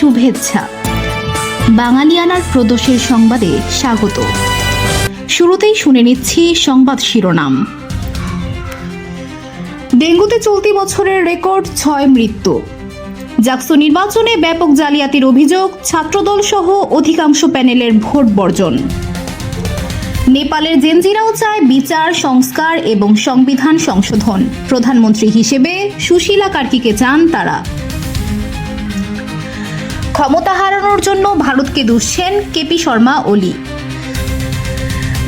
শুভেচ্ছা। বাঙালিয়ানার প্রদোষের সংবাদে স্বাগত। শুরুতেই শুনে নিচ্ছি সংবাদ শিরোনাম। ডেঙ্গুতে চলতি বছরের রেকর্ড ছয় মৃত্যু। জাকসু নির্বাচনে ব্যাপক জালিয়াতির অভিযোগ, ছাত্রদল সহ অধিকাংশ প্যানেলের ভোট বর্জন। নেপালের জেনজিরাও চায় বিচার, সংস্কার এবং সংবিধান সংশোধন। প্রধানমন্ত্রী হিসেবে সুশীলা কার্কিকে চান তারা। ক্ষমতা হারানোর জন্য ভারতকে দুষছেন কেপি শর্মা ওলি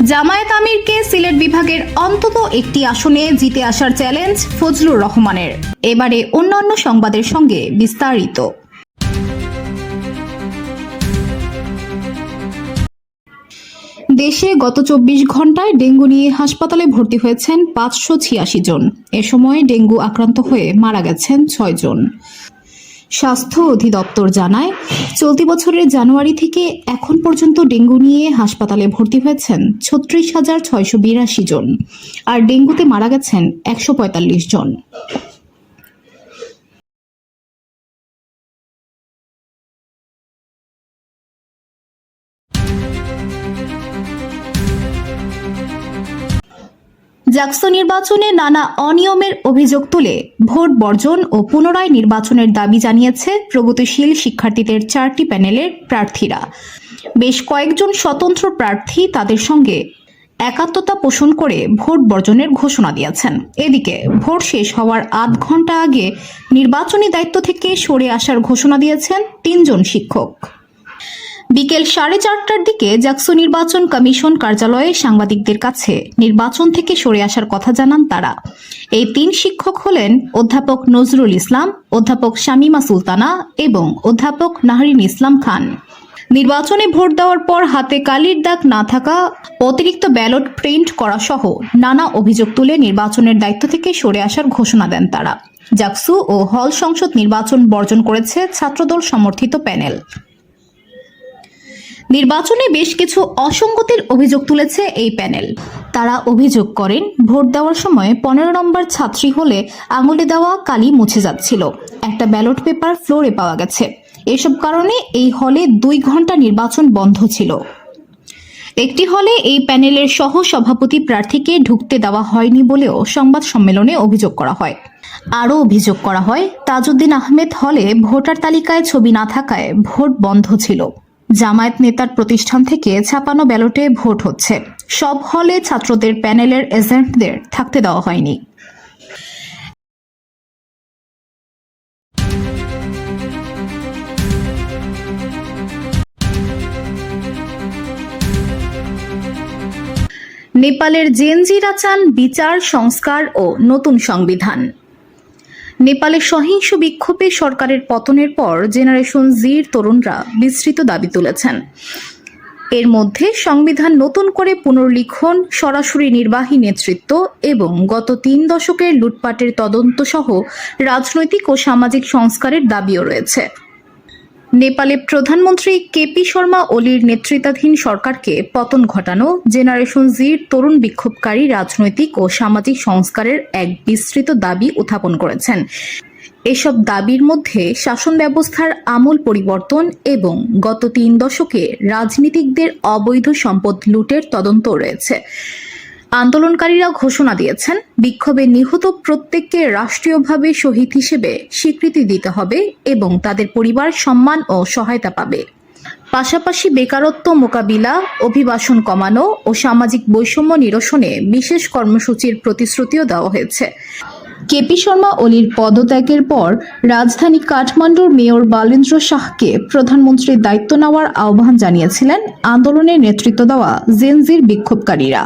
জামায়াত আমিরকে সিলেট বিভাগের অন্তত একটি আসনে জিতে আসার চ্যালেঞ্জ ফজলুর রহমানের। এবারে অন্যান্য সংবাদের সঙ্গে বিস্তারিত। দেশে গত চব্বিশ ঘন্টায় ডেঙ্গু নিয়ে হাসপাতালে ভর্তি হয়েছেন পাঁচশো ছিয়াশি জন। এ সময় ডেঙ্গু আক্রান্ত হয়ে মারা গেছেন ছয় জন। স্বাস্থ্য অধিদপ্তর জানায়, চলতি বছরের জানুয়ারি থেকে এখন পর্যন্ত ডেঙ্গু নিয়ে হাসপাতালে ভর্তি হয়েছেন ছত্রিশ হাজার ছয়শো বিরাশি জন, আর ডেঙ্গুতে মারা গেছেন একশো পঁয়তাল্লিশ জন। জাকসু নির্বাচনে নানা অনিয়মের অভিযোগ তুলে ভোট বর্জন ও পুনরায় নির্বাচনের দাবি জানিয়েছে প্রগতিশীল শিক্ষার্থীদের চারটি প্যানেলের প্রার্থীরা। বেশ কয়েকজন স্বতন্ত্র প্রার্থী তাদের সঙ্গে একাত্মতা পোষণ করে ভোট বর্জনের ঘোষণা দিয়েছেন। এদিকে ভোট শেষ হওয়ার আধ ঘণ্টা আগে নির্বাচনী দায়িত্ব থেকে সরে আসার ঘোষণা দিয়েছেন তিনজন শিক্ষক। বিকেল সাড়ে চারটার দিকে জাকসু নির্বাচন কমিশন কার্যালয়ে সাংবাদিকদের কাছে নির্বাচন থেকে সরে আসার কথা জানান তারা। এই তিন শিক্ষক হলেন অধ্যাপক নজরুল ইসলাম, অধ্যাপক শামিমা সুলতানা এবং অধ্যাপক নাহরিন ইসলাম খান। নির্বাচনে ভোট দেওয়ার পর হাতে কালির দাগ না থাকা, অতিরিক্ত ব্যালট প্রিন্ট করা সহ নানা অভিযোগ তুলে নির্বাচনের দায়িত্ব থেকে সরে আসার ঘোষণা দেন তারা। জাকসু ও হল সংসদ নির্বাচন বর্জন করেছে ছাত্রদল সমর্থিত প্যানেল। নির্বাচনে বেশ কিছু অসঙ্গতির অভিযোগ তুলেছে এই প্যানেল। তারা অভিযোগ করেন, ভোট দেওয়ার সময় পনেরো নম্বর ছাত্রী হলে আঙুলে দেওয়া কালি মুছে যাচ্ছিল। একটা ব্যালট পেপার ফ্লোরে পাওয়া গেছে। এসব কারণে এই হলে দুই ঘণ্টা নির্বাচন বন্ধ ছিল। একটি হলে এই প্যানেলের সহ সভাপতি প্রার্থীকে ঢুকতে দেওয়া হয়নি বলেও সংবাদ সম্মেলনে অভিযোগ করা হয়। আরও অভিযোগ করা হয়, তাজউদ্দিন আহমেদ হলে ভোটার তালিকায় ছবি না থাকায় ভোট বন্ধ ছিল। জামায়াত নেতার প্রতিষ্ঠান থেকে ছাপানো ব্যালটে ভোট হচ্ছে। সব হলে ছাত্রদের প্যানেলের এজেন্টদের থাকতে দেওয়া হয়নি। নেপালের জেনজিরা চান বিচার, সংস্কার ও নতুন সংবিধান। নেপালে সহিংস বিক্ষোভে সরকারের পতনের পর জেনারেশন জির তরুণরা বিস্তৃত দাবি তুলেছেন। এর মধ্যে সংবিধান নতুন করে পুনর্লিখন, সরাসরি নির্বাহী নেতৃত্ব এবং গত তিন দশকের লুটপাটের তদন্ত সহ রাজনৈতিক ও সামাজিক সংস্কারের দাবিও রয়েছে। নেপালে প্রধানমন্ত্রী কেপি শর্মা ওলির নেতৃত্বাধীন সরকারকে পতন ঘটানো জেনারেশন জির তরুণ বিক্ষোভকারী রাজনৈতিক ও সামাজিক সংস্কারের এক বিস্তৃত দাবি উত্থাপন করেছেন। এসব দাবির মধ্যে শাসন ব্যবস্থার আমূল পরিবর্তন এবং গত তিন দশকে রাজনীতিকদের অবৈধ সম্পদ লুটের তদন্ত রয়েছে। আন্দোলনকারীরা ঘোষণা দিয়েছেন, বিক্ষোভে নিহত প্রত্যেককে রাষ্ট্রীয়ভাবে শহীদ হিসেবে স্বীকৃতি দিতে হবে এবং তাদের পরিবার সম্মান ও সহায়তা পাবে। পাশাপাশি বেকারত্ব মোকাবিলা, অভিবাসন কমানো ও সামাজিক বৈষম্য নিরসনে বিশেষ কর্মসূচির প্রতিশ্রুতিও দেওয়া হয়েছে। কেপি শর্মা ওলির পদত্যাগের পর রাজধানী কাঠমান্ডুর মেয়র বালেন্দ্র শাহকে প্রধানমন্ত্রীর দায়িত্ব নেওয়ার আহ্বান জানিয়েছিলেন আন্দোলনের নেতৃত্ব দেওয়া জেনজির বিক্ষোভকারীরা।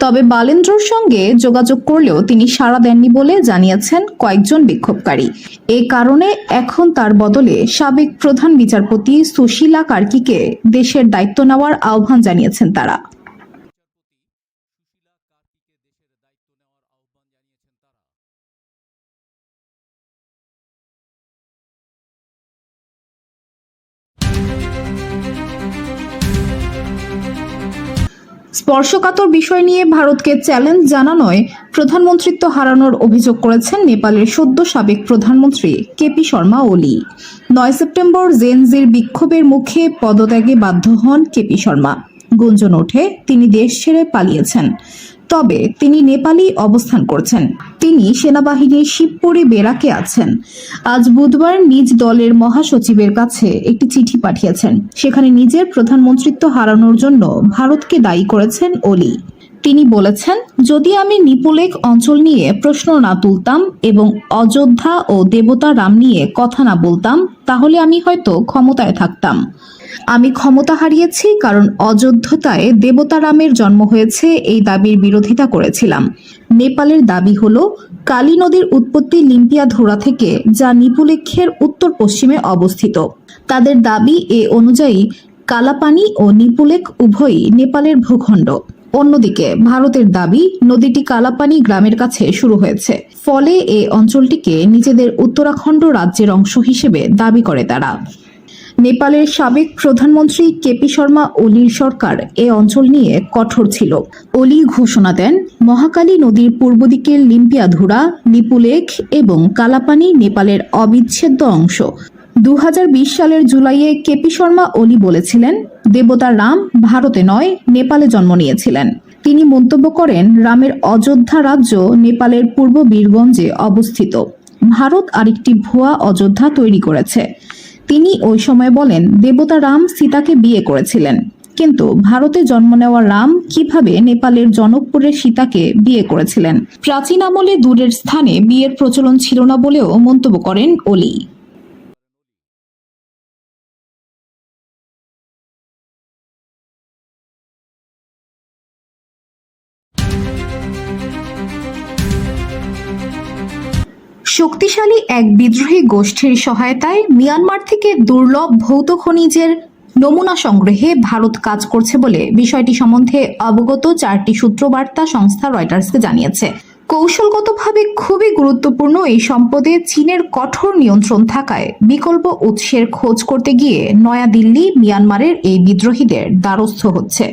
তবে বালেন্দ্রর সঙ্গে যোগাযোগ করলেও তিনি সাড়া দেননি বলে জানিয়েছেন কয়েকজন বিক্ষোভকারী। এ কারণে এখন তার বদলে সাবেক প্রধান বিচারপতি সুশীলা কার্কিকে দেশের দায়িত্ব নেওয়ার আহ্বান জানিয়েছেন তারা। স্পর্শকাতর বিষয় নিয়ে ভারতকে চ্যালেঞ্জ জানানোয় প্রধানমন্ত্রিত্ব হারানোর অভিযোগ করেছেন নেপালের সদ্য সাবেক প্রধানমন্ত্রী কেপি শর্মা ওলি। নয় সেপ্টেম্বর জেনজির বিক্ষোভের মুখে পদত্যাগে বাধ্য হন কেপি শর্মা। গুঞ্জন ওঠে, তিনি দেশ ছেড়ে পালিয়েছেন। তবে তিনি নেপালি অবস্থান করছেন। তিনি সেনাবাহিনীর শিবপুরি বেরাকে আছেন। আজ বুধবার নিজ দলের মহাসচিবের কাছে একটি চিঠি পাঠিয়েছেন। সেখানে নিজের প্রধানমন্ত্রিত্ব হারানোর জন্য ভারতকে দায়ী করেছেন ওলি। তিনি বলেছেন, যদি আমি নিপুলেক অঞ্চল নিয়ে প্রশ্ন না তুলতাম এবং অযোধ্যা ও দেবতা রাম নিয়ে কথা না বলতাম, তাহলে আমি হয়তো ক্ষমতায় থাকতাম। আমি ক্ষমতা হারিয়েছি কারণ অযোধ্যতায় দেবতা রামের জন্ম হয়েছে এই দাবির বিরোধিতা করেছিলাম। নেপালের দাবি হল, কালী নদীর উৎপত্তি লিম্পিয়া ধোরা থেকে, যা নিপুলেক্ষের উত্তর পশ্চিমে অবস্থিত। তাদের দাবি এ অনুযায়ী, কালাপানি ও নিপুলেক উভয়ই নেপালের ভূখণ্ড। অন্যদিকে, ভারতের দাবি, নদীটি কালাপানি গ্রামের কাছে শুরু হয়েছে। ফলে এ অঞ্চলটিকে নিজেদের উত্তরাখণ্ড রাজ্যের অংশ হিসেবে দাবি করে তারা। নেপালের সাবেক প্রধানমন্ত্রী কেপি শর্মা ওলির সরকার এ অঞ্চল নিয়ে কঠোর ছিল। ওলি ঘোষণা দেন, মহাকালী নদীর পূর্ব দিকের লিম্পিয়াধুরা নিপুলেখ এবং কালাপানি নেপালের অবিচ্ছেদ্য অংশ। দু হাজার বিশ সালের জুলাইয়ে কেপি শর্মা ওলি বলেছিলেন, দেবতা রাম ভারতে নয়, নেপালে জন্ম নিয়েছিলেন। তিনি মন্তব্য করেন, রামের অযোধ্যা রাজ্য নেপালের পূর্ব বীরগঞ্জে অবস্থিত। ভারত আরেকটি ভুয়া অযোধ্যা তৈরি করেছে। তিনি ওই সময় বলেন, দেবতা রাম সীতাকে বিয়ে করেছিলেন। কিন্তু ভারতে জন্ম নেওয়া রাম কীভাবে নেপালের জনকপুরের সীতাকে বিয়ে করেছিলেন? প্রাচীন আমলে দূরের স্থানে বিয়ের প্রচলন ছিল না বলেও মন্তব্য করেন ওলি শক্তিশালী এক বিদ্রোহী গোষ্ঠীর সহায়তায় মিয়ানমার থেকে দুর্লভ ভৌত খনিজের নমুনা সংগ্রহে ভারত কাজ করছে বলে বিষয়টি সম্বন্ধে অবগত চারটি সূত্রবার্তা সংস্থা রয়টার্সকে জানিয়েছে। কৌশলগতভাবে খুবই গুরুত্বপূর্ণ এই সম্পদে চীনের কঠোর নিয়ন্ত্রণ থাকায় বিকল্প উৎসের খোঁজ করতে গিয়ে নয়াদিল্লি, মিয়ানমারের এই বিদ্রোহীদের দ্বারস্থ হচ্ছে।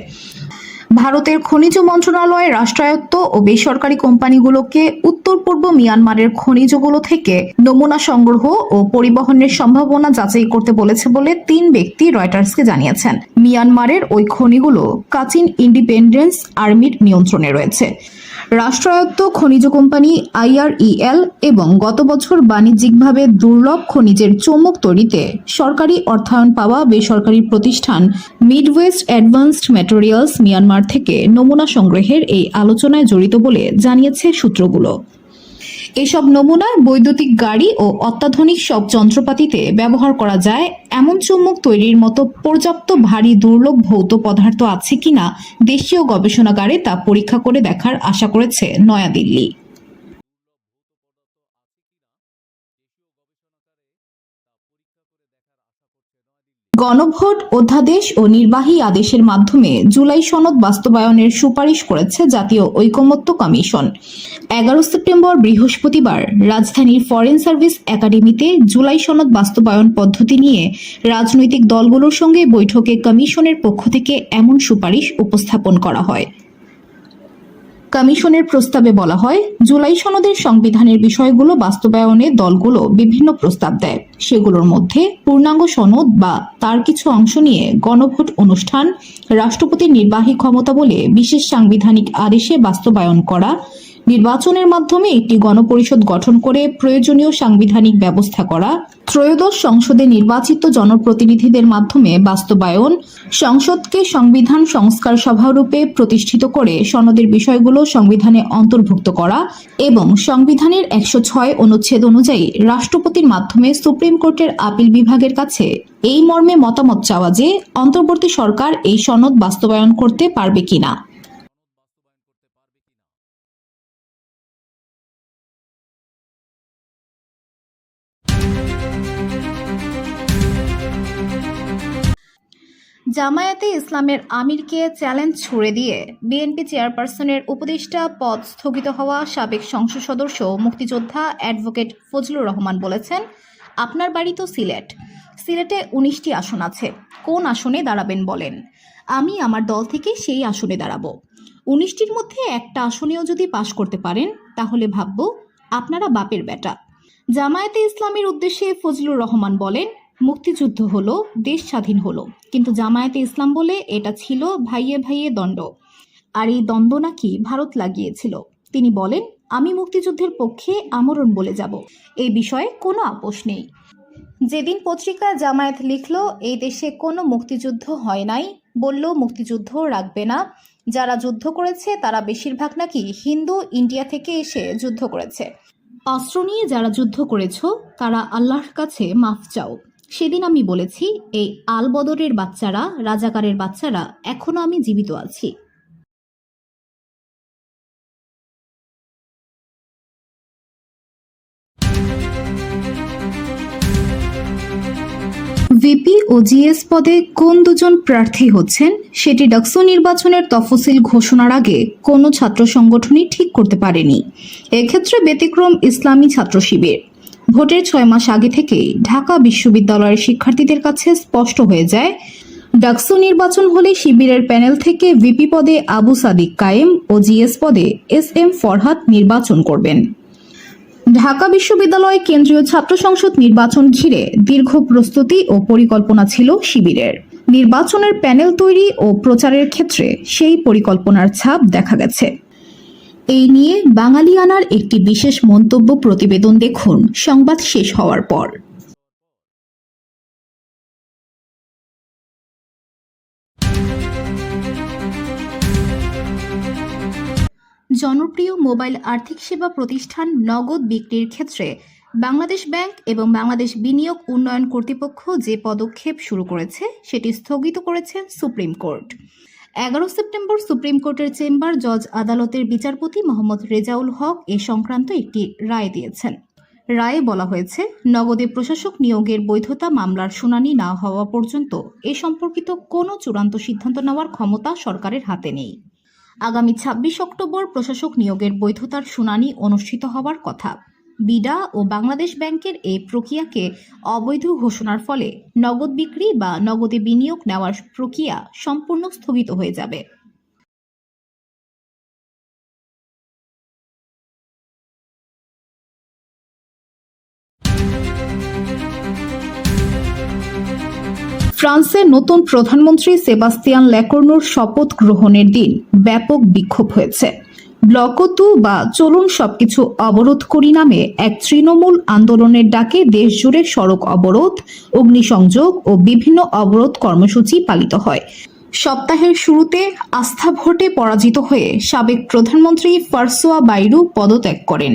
ভারতের খনিজ মন্ত্রণালয়, রাষ্ট্রায়ত্ত ও বেসরকারি কোম্পানিগুলোকে উত্তর পূর্ব মিয়ানমারের খনিজগুলো থেকে নমুনা সংগ্রহ ও পরিবহনের সম্ভাবনা যাচাই করতে বলেছে বলে তিন ব্যক্তি রয়টার্সকে জানিয়েছেন। মিয়ানমারের ওই খনিগুলো কাচিন ইন্ডিপেন্ডেন্স আর্মির নিয়ন্ত্রণে রয়েছে। রাষ্ট্রায়ত্ত খনিজ কোম্পানি আইআরইএল এবং গত বছর বাণিজ্যিকভাবে দুর্লভ খনিজের চমক তৈরিতে সরকারি অর্থায়ন পাওয়া বেসরকারি প্রতিষ্ঠান মিডওয়েস্ট অ্যাডভান্সড ম্যাটেরিয়ালস মিয়ানমার থেকে নমুনা সংগ্রহের এই আলোচনায় জড়িত বলে জানিয়েছে সূত্রগুলো। এসব নমুনা বৈদ্যুতিক গাড়ি ও অত্যাধুনিক সব যন্ত্রপাতিতে ব্যবহার করা যায়। এমন চুম্বক তৈরির মতো পর্যাপ্ত ভারী দুর্লভ ভৌত পদার্থ আছে কিনা দেশীয় গবেষণাগারে তা পরীক্ষা করে দেখার আশা করেছে নয়াদিল্লি। গণভোট, অধ্যাদেশ ও নির্বাহী আদেশের মাধ্যমে জুলাই সনদ বাস্তবায়নের সুপারিশ করেছে জাতীয় ঐকমত্য কমিশন। এগারো সেপ্টেম্বর বৃহস্পতিবার রাজধানীর ফরেন সার্ভিস একাডেমিতে জুলাই সনদ বাস্তবায়ন পদ্ধতি নিয়ে রাজনৈতিক দলগুলোর সঙ্গে বৈঠকে কমিশনের পক্ষ থেকে এমন সুপারিশ উপস্থাপন করা হয়। কমিশনের প্রস্তাবে বলা হয়, জুলাই সনদের সংবিধানের বিষয়গুলো বাস্তবায়নে দলগুলো বিভিন্ন প্রস্তাব দেয়। সেগুলোর মধ্যে পূর্ণাঙ্গ সনদ বা তার কিছু অংশ নিয়ে গণভোট অনুষ্ঠান, রাষ্ট্রপতির নির্বাহী ক্ষমতা বলে বিশেষ সাংবিধানিক আদেশে বাস্তবায়ন করা নির্বাচনের মাধ্যমে একটি গণপরিষদ গঠন করে প্রয়োজনীয় সাংবিধানিক ব্যবস্থা করা, ত্রয়োদশ সংসদে নির্বাচিত জনপ্রতিনিধিদের মাধ্যমে বাস্তবায়ন, সংসদকে সংবিধান সংস্কার সভারূপে প্রতিষ্ঠিত করে সনদের বিষয়গুলো সংবিধানে অন্তর্ভুক্ত করা এবং সংবিধানের একশো ছয় অনুচ্ছেদ অনুযায়ী রাষ্ট্রপতির মাধ্যমে সুপ্রিম কোর্টের আপিল বিভাগের কাছে এই মর্মে মতামত চাওয়া যে, অন্তর্বর্তী সরকার এই সনদ বাস্তবায়ন করতে পারবে কিনা। জামায়াতে ইসলামের আমিরকে চ্যালেঞ্জ ছুড়ে দিয়ে বিএনপি চেয়ারপারসনের উপদেষ্টা পদ স্থগিত হওয়া সাবেক সংসদ সদস্য মুক্তিযোদ্ধা অ্যাডভোকেট ফজলুর রহমান বলেছেন, আপনার বাড়ি তো সিলেট। সিলেটে উনিশটি আসন আছে। কোন আসনে দাঁড়াবেন বলেন? আমি আমার দল থেকে সেই আসনে দাঁড়াবো। উনিশটির মধ্যে একটা আসনেও যদি পাশ করতে পারেন, তাহলে ভাববো আপনারা বাপের বেটা। জামায়াতে ইসলামের উদ্দেশ্যে ফজলুর রহমান বলেন মুক্তিযুদ্ধ হলো, দেশ স্বাধীন হলো। কিন্তু জামায়াতে ইসলাম বলে এটা ছিল ভাইয়ে ভাইয়ে দণ্ড। আর এই দ্বন্দ্ব নাকি ভারত লাগিয়েছিল। তিনি বলেন, আমি মুক্তিযুদ্ধের পক্ষে আমরণ বলে যাব। এই বিষয়ে কোনো আপোষ নেই। যেদিন পত্রিকা জামায়াত লিখল, এই দেশে কোনো মুক্তিযুদ্ধ হয় নাই। বলল, মুক্তিযুদ্ধ রাখবে না। যারা যুদ্ধ করেছে, তারা বেশিরভাগ নাকি হিন্দু, ইন্ডিয়া থেকে এসে যুদ্ধ করেছে। অস্ত্র নিয়ে যারা যুদ্ধ করেছ, তারা আল্লাহর কাছে মাফ চাও। সেদিন আমি বলেছি, এই আলবদরের বাচ্চারা, রাজাকারের বাচ্চারা, এখনও আমি জীবিত আছি। ভিপি ও জিএস পদে কোন দুজন প্রার্থী হচ্ছেন, সেটি ডাকসু নির্বাচনের তফসিল ঘোষণার আগে কোনো ছাত্র সংগঠনই ঠিক করতে পারেনি। এক্ষেত্রে ব্যতিক্রম ইসলামী ছাত্র শিবির। ভোটের ছয় মাস আগে থেকেই ঢাকা বিশ্ববিদ্যালয়ের শিক্ষার্থীদের কাছে স্পষ্ট হয়ে যায়, ডাকসু নির্বাচন হলে শিবিরের প্যানেল থেকে ভিপি পদে আবু সাদিক কায়েম ও জিএস পদে এস এম ফরহাদ নির্বাচন করবেন। ঢাকা বিশ্ববিদ্যালয় কেন্দ্রীয় ছাত্র সংসদ নির্বাচন ঘিরে দীর্ঘ প্রস্তুতি ও পরিকল্পনা ছিল শিবিরের। নির্বাচনের প্যানেল তৈরি ও প্রচারের ক্ষেত্রে সেই পরিকল্পনার ছাপ দেখা গেছে। এই নিয়ে বাঙালিয়ানার একটি বিশেষ মন্তব্য প্রতিবেদন দেখুন। সংবাদ শেষ হওয়ার পর। জনপ্রিয় মোবাইল আর্থিক সেবা প্রতিষ্ঠান নগদ বিক্রির ক্ষেত্রে বাংলাদেশ ব্যাংক এবং বাংলাদেশ বিনিয়োগ উন্নয়ন কর্তৃপক্ষ যে পদক্ষেপ শুরু করেছে, সেটি স্থগিত করেছে সুপ্রিম কোর্ট। এগারো সেপ্টেম্বর সুপ্রিম কোর্টের চেম্বার জজ আদালতের বিচারপতি মোহাম্মদ রেজাউল হক এ সংক্রান্ত একটি রায় দিয়েছেন। রায়ে বলা হয়েছে, নগদে প্রশাসক নিয়োগের বৈধতা মামলার শুনানি না হওয়া পর্যন্ত এ সম্পর্কিত কোনো চূড়ান্ত সিদ্ধান্ত নেওয়ার ক্ষমতা সরকারের হাতে নেই। আগামী ছাব্বিশ অক্টোবর প্রশাসক নিয়োগের বৈধতার শুনানি অনুষ্ঠিত হওয়ার কথা। বিডা ও বাংলাদেশ ব্যাংকের এই প্রক্রিয়াকে অবৈধ ঘোষণার ফলে নগদ বিক্রি বা নগদে বিনিয়োগ নেওয়ার প্রক্রিয়া সম্পূর্ণ স্থগিত হয়ে যাবে। ফ্রান্সের নতুন প্রধানমন্ত্রী সেবাস্তিয়ান ল্যাকর্নোর শপথ গ্রহণের দিন ব্যাপক বিক্ষোভ হয়েছে। ব্লকতু বা চলুন সবকিছু অবরোধ করি নামে এক তৃণমূল আন্দোলনের ডাকে দেশজুড়ে সড়ক অবরোধ, অগ্নিসংযোগ ও বিভিন্ন অবরোধ কর্মসূচি পালিত হয়। সপ্তাহের শুরুতে আস্থা ভোটে পরাজিত হয়ে সাবেক প্রধানমন্ত্রী ফার্সোয়া বাইরু পদত্যাগ করেন।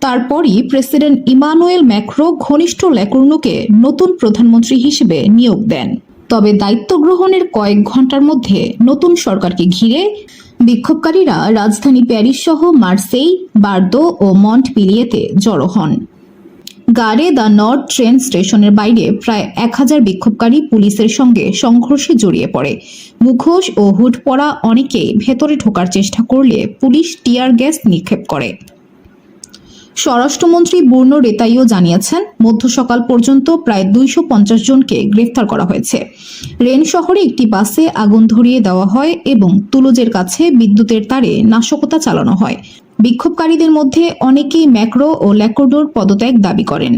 তারপরই প্রেসিডেন্ট ইমানুয়েল ম্যাক্রো ঘনিষ্ঠ ল্যাকুর্নোকে নতুন প্রধানমন্ত্রী হিসেবে নিয়োগ দেন। তবে দায়িত্ব গ্রহণের কয়েক ঘণ্টার মধ্যে নতুন সরকারকে ঘিরে বিক্ষোভকারীরা রাজধানী প্যারিস সহ মার্সেই, বার্দো ও মন্ট পিলিয়েতে জড়ো হন। গারে দ্য নর্থ ট্রেন স্টেশনের বাইরে প্রায় এক হাজার বিক্ষোভকারী পুলিশের সঙ্গে সংঘর্ষে জড়িয়ে পড়ে। মুখোশ ও হুট পরা অনেকেই ভেতরে ঢোকার চেষ্টা করলে পুলিশ টিয়ার গ্যাস নিক্ষেপ করে। স্বরাষ্ট্রমন্ত্রী বূর্ণ রেতাইও জানিয়েছেন, মধ্য সকাল পর্যন্ত প্রায় দুইশো পঞ্চাশ জনকে গ্রেফতার করা হয়েছে। রেন শহরে একটি বাসে আগুন ধরিয়ে দেওয়া হয় এবং তুলুজের কাছে বিদ্যুতের তারে নাশকতা চালানো হয়। বিক্ষোভকারীদের মধ্যে অনেকেই ম্যাক্রো ও ল্যাকোডোর পদত্যাগ দাবি করেন।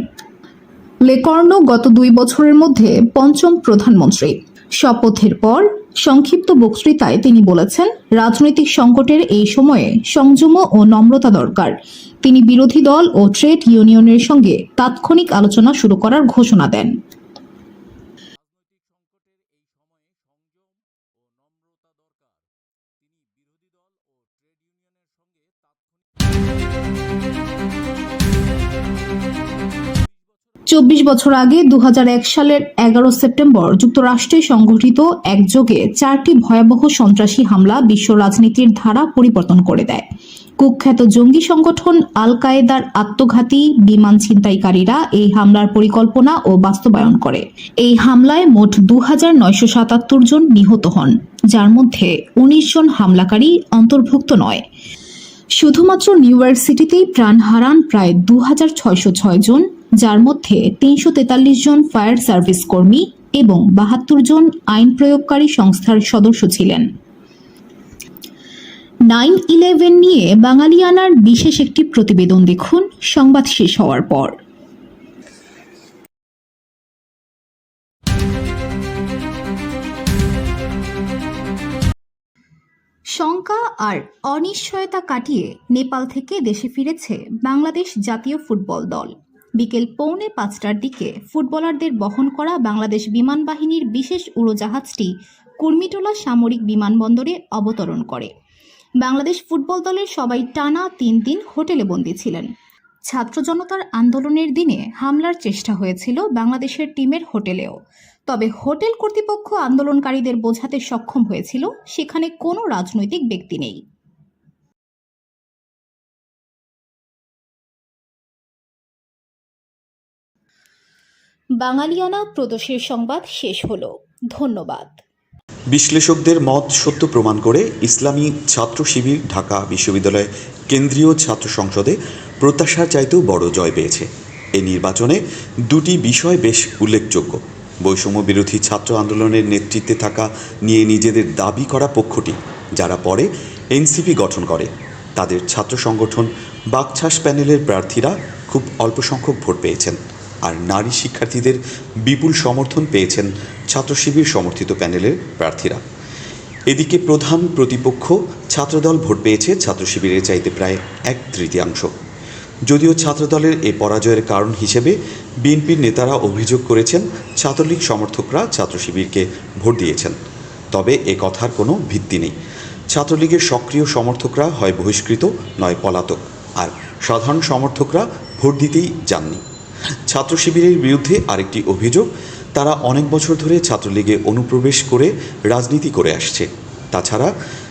লেকর্নো গত দুই বছরের মধ্যে পঞ্চম প্রধানমন্ত্রী। শপথের পর সংক্ষিপ্ত বক্তৃতায় তিনি বলেছেন, রাজনৈতিক সংকটের এই সময়ে সংযম ও নম্রতা দরকার। তিনি বিরোধী দল ও ট্রেড ইউনিয়নের সঙ্গে তাৎক্ষণিক আলোচনা শুরু করার ঘোষণা দেন। চব্বিশ বছর আগে দু হাজার এক সালের এগারো সেপ্টেম্বর যুক্তরাষ্ট্রে সংঘটিত একযোগে চারটি ভয়াবহ সন্ত্রাসী হামলা বিশ্ব রাজনীতির ধারা পরিবর্তন করে দেয়। কুখ্যাত জঙ্গি সংগঠন আল কায়েদার আত্মঘাতী বিমান ছিনতাইকারীরা এই হামলার পরিকল্পনা ও বাস্তবায়ন করে। এই হামলায় মোট দু জন নিহত হন, যার মধ্যে উনিশ জন হামলাকারী অন্তর্ভুক্ত নয়। শুধুমাত্র নিউ ইয়র্ক সিটিতেই প্রাণ হারান প্রায় দু হাজার ছয়শো ছয় জন, যার মধ্যে তিনশো তেতাল্লিশ জন ফায়ার সার্ভিস কর্মী এবং বাহাত্তর জন আইন প্রয়োগকারী সংস্থার সদস্য ছিলেন। নাইন ইলেভেন নিয়ে বাঙালিয়ানার বিশেষ একটি প্রতিবেদন দেখুন। সংবাদ শেষ হওয়ার পর। শঙ্কা আর অনিশ্চয়তা কাটিয়ে নেপাল থেকে দেশে ফিরেছে বাংলাদেশ জাতীয় ফুটবল দল। বিকেল পৌনে পাঁচটার দিকে ফুটবলারদের বহন করা বাংলাদেশ বিমান বাহিনীর বিশেষ উড়োজাহাজটি কুর্মিটোলা সামরিক বিমানবন্দরে অবতরণ করে। বাংলাদেশ ফুটবল দলের সবাই টানা তিন দিন হোটেলে বন্দী ছিলেন। ছাত্র জনতার আন্দোলনের দিনে হামলার চেষ্টা হয়েছিল বাংলাদেশের টিমের হোটেলেও। তবে হোটেল কর্তৃপক্ষ আন্দোলনকারীদের বোঝাতে সক্ষম হয়েছিল, সেখানে কোনো রাজনৈতিক ব্যক্তি নেই। বাঙালিয়ানা প্রদোষের সংবাদ শেষ হলো। ধন্যবাদ। বিশ্লেষকদের মত সত্য প্রমাণ করে ইসলামী ছাত্র শিবির ঢাকা বিশ্ববিদ্যালয় কেন্দ্রীয় ছাত্র সংসদে প্রত্যাশার চাইতেও বড় জয় পেয়েছে। এই নির্বাচনে দুটি বিষয় বেশ উল্লেখযোগ্য। বৈষম্য বিরোধী ছাত্র আন্দোলনের নেতৃত্বে থাকা নিয়ে নিজেদের দাবি করা পক্ষটি, যারা পরে এনসিপি গঠন করে, তাদের ছাত্র সংগঠন বাকছাস প্যানেলের প্রার্থীরা খুব অল্প সংখ্যক ভোট পেয়েছেন। আর নারী শিক্ষার্থীদের বিপুল সমর্থন পেয়েছেন ছাত্র শিবির সমর্থিত প্যানেলের প্রার্থীরা। এদিকে প্রধান প্রতিপক্ষ ছাত্রদল ভোট পেয়েছে ছাত্র শিবিরের চাইতে প্রায় এক তৃতীয়াংশ। যদিও ছাত্রদলের এ পরাজয়ের কারণ হিসেবে বিএনপির নেতারা অভিযোগ করেছেন, ছাত্রলীগ সমর্থকরা ছাত্র শিবিরকে ভোট দিয়েছেন। তবে এ কথার কোনো ভিত্তি নেই। ছাত্রলীগের সক্রিয় সমর্থকরা হয় বহিষ্কৃত, নয় পলাতক। আর সাধারণ সমর্থকরা ভোট দিতেই যাননি। ছাত্র শিবিরের বিরুদ্ধে আরেকটি অভিযোগ, তারা অনেক বছর ধরে ছাত্রলীগে অনুপ্রবেশ করে রাজনীতি করে আসছে। তাছাড়া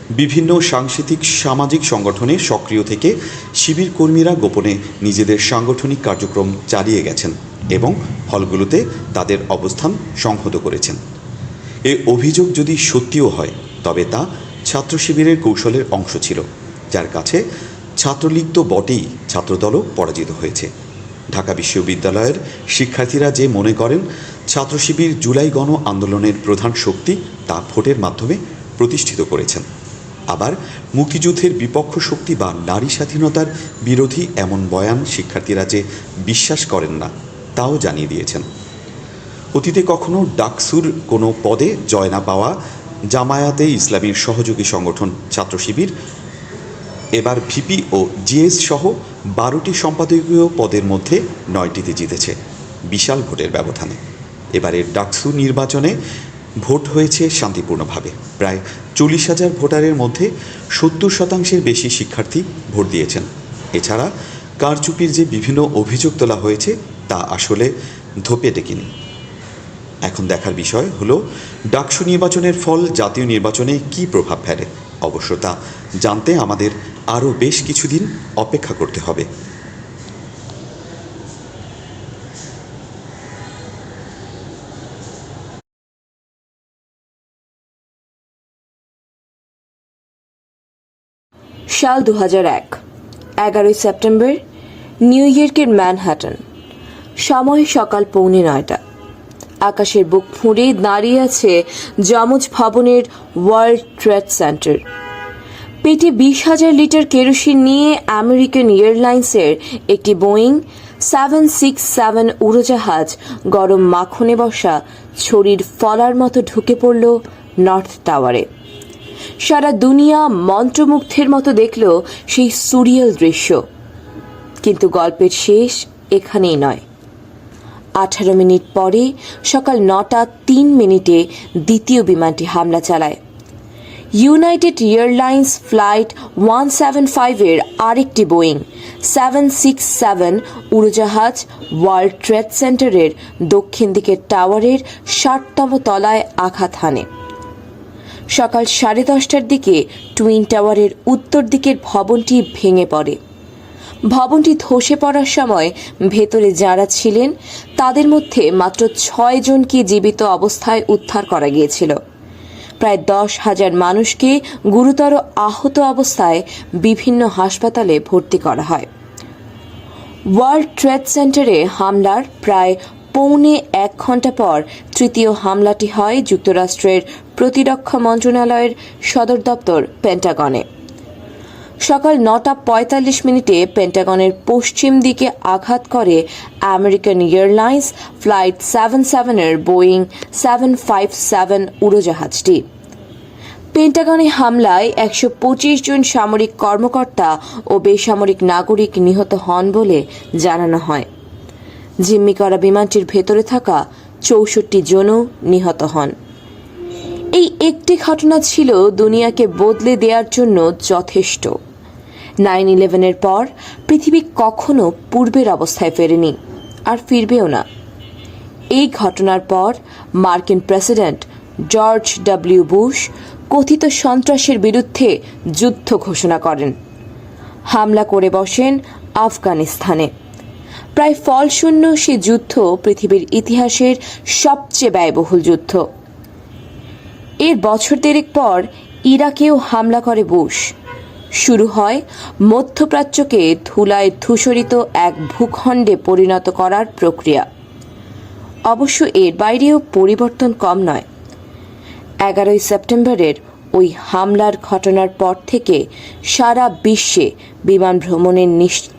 বিভিন্ন সাংস্কৃতিক, সামাজিক সংগঠনে সক্রিয় থেকে শিবির কর্মীরা গোপনে নিজেদের সাংগঠনিক কার্যক্রম চালিয়ে গেছেন এবং হলগুলোতে তাদের অবস্থান সংহত করেছেন। এ অভিযোগ যদি সত্যিও হয়, তবে তা ছাত্র শিবিরের কৌশলের অংশ ছিল, যার কাছে ছাত্রলীগ তো বটেই ছাত্রদলও পরাজিত হয়েছে। ঢাকা বিশ্ববিদ্যালয়ের শিক্ষার্থীরা যে মনে করেন ছাত্র শিবির জুলাই গণ আন্দোলনের প্রধান শক্তি তা ভোটের মাধ্যমে প্রতিষ্ঠিত করেছেন। আবার মুক্তিযুদ্ধের বিপক্ষ শক্তি বা নারী স্বাধীনতার বিরোধী এমন বয়ান শিক্ষার্থীরা যে বিশ্বাস করেন না, তাও জানিয়ে দিয়েছেন। অতীতে কখনো ডাকসুর কোনো পদে জয় না পাওয়া জামায়াতে ইসলামীর সহযোগী সংগঠন ছাত্র শিবির এবার ভিপি ও জিএস সহ বারোটি সম্পাদকীয় পদের মধ্যে নয়টিতে জিতেছে বিশাল ভোটের ব্যবধানে। এবারের ডাকসু নির্বাচনে ভোট হয়েছে শান্তিপূর্ণভাবে। প্রায় চল্লিশ হাজার ভোটারের মধ্যে সত্তর শতাংশের বেশি শিক্ষার্থী ভোট দিয়েছেন। এছাড়া কারচুপির যে বিভিন্ন অভিযোগ তোলা হয়েছে, তা আসলে ধোপে ডেকেনি এখন দেখার বিষয় হলো, ডাকসু নির্বাচনের ফল জাতীয় নির্বাচনে কী প্রভাব ফেলে? অবশ্য তা জানতে আমাদের আরও বেশ কিছুদিন অপেক্ষা করতে হবে। সাল দু হাজার এক, এগারোই সেপ্টেম্বর, নিউ ইয়র্কের ম্যানহাটন। সময় সকাল পৌনে নয়টা। আকাশের বুক ফুঁড়ে দাঁড়িয়ে আছে যমজ ভবনের ওয়ার্ল্ড ট্রেড সেন্টার। পেটে বিশ হাজার লিটার কেরোসিন নিয়ে আমেরিকান এয়ারলাইন্সের একটি বোয়িং সেভেন সিক্স সেভেন উড়োজাহাজ গরম মাখনে বসা ছড়ির ফলার মতো ঢুকে পড়ল নর্থ টাওয়ারে। সারা দুনিয়া মন্ত্রমুগ্ধের মতো দেখল সেই সুরিয়াল দৃশ্য। কিন্তু গল্পের শেষ এখানেই নয়। আঠারো মিনিট পরে সকাল নটা তিন মিনিটে দ্বিতীয় বিমানটি হামলা চালায়। United Airlines flight one seven ফাইভের আরেকটি বোয়িং সেভেন সিক্স সেভেন উড়োজাহাজ ওয়ার্ল্ড ট্রেড সেন্টারের দক্ষিণ দিকের টাওয়ারের ষাটতম তলায় আঘাত হানে। সকাল সাড়ে দশটার দিকে টুইন টাওয়ারের উত্তর দিকের ভবনটি ভেঙে পড়ে। ভবনটি ধসে পড়ার সময় ভেতরে যারা ছিলেন, তাদের মধ্যে মাত্র ছয় জনকে জীবিত অবস্থায় উদ্ধার করা গিয়েছিল। প্রায় দশ হাজার মানুষকে গুরুতর আহত অবস্থায় বিভিন্ন হাসপাতালে ভর্তি করা হয়। ওয়ার্ল্ড ট্রেড সেন্টারে হামলার প্রায় পৌনে এক ঘণ্টা পর তৃতীয় হামলাটি হয় যুক্তরাষ্ট্রের প্রতিরক্ষা মন্ত্রণালয়ের সদর দপ্তর পেন্টাগনে। সকাল নটা পঁয়তাল্লিশ মিনিটে পেন্টাগনের পশ্চিম দিকে আঘাত করে আমেরিকান এয়ারলাইন্স ফ্লাইট সেভেন সেভেনের বোয়িং সেভেন ফাইভ সেভেন উড়োজাহাজটি। পেন্টাগনে হামলায় একশো পঁচিশ জন সামরিক কর্মকর্তা ও বেসামরিক নাগরিক নিহত হন বলে জানানো হয়। জিম্মি করা বিমানটির ভেতরে থাকা চৌষট্টি জনও নিহত হন। এই একটি ঘটনা ছিল দুনিয়াকে বদলে দেওয়ার জন্য যথেষ্ট। নাইন ইলেভেনের পর পৃথিবী কখনো পূর্বের অবস্থায় ফেরেনি, আর ফিরবেও না। এই ঘটনার পর মার্কিন প্রেসিডেন্ট জর্জ ডব্লিউ বুশ কথিত সন্ত্রাসের বিরুদ্ধে যুদ্ধ ঘোষণা করেন। হামলা করে বসেন আফগানিস্তানে। প্রায় ফলশূন্য সে যুদ্ধ পৃথিবীর ইতিহাসের সবচেয়ে ব্যয়বহুল যুদ্ধ। এর বছর দেড়েক পর ইরাকেও হামলা করে বুশ। শুরু হয় মধ্যপ্রাচ্যকে ধুলায় ধূসরিত এক ভূখণ্ডে পরিণত করার প্রক্রিয়া। অবশ্য এর বাইরেও পরিবর্তন কম নয়। এগারোই সেপ্টেম্বরের ওই হামলার ঘটনার পর থেকে সারা বিশ্বে বিমান ভ্রমণের নিষ-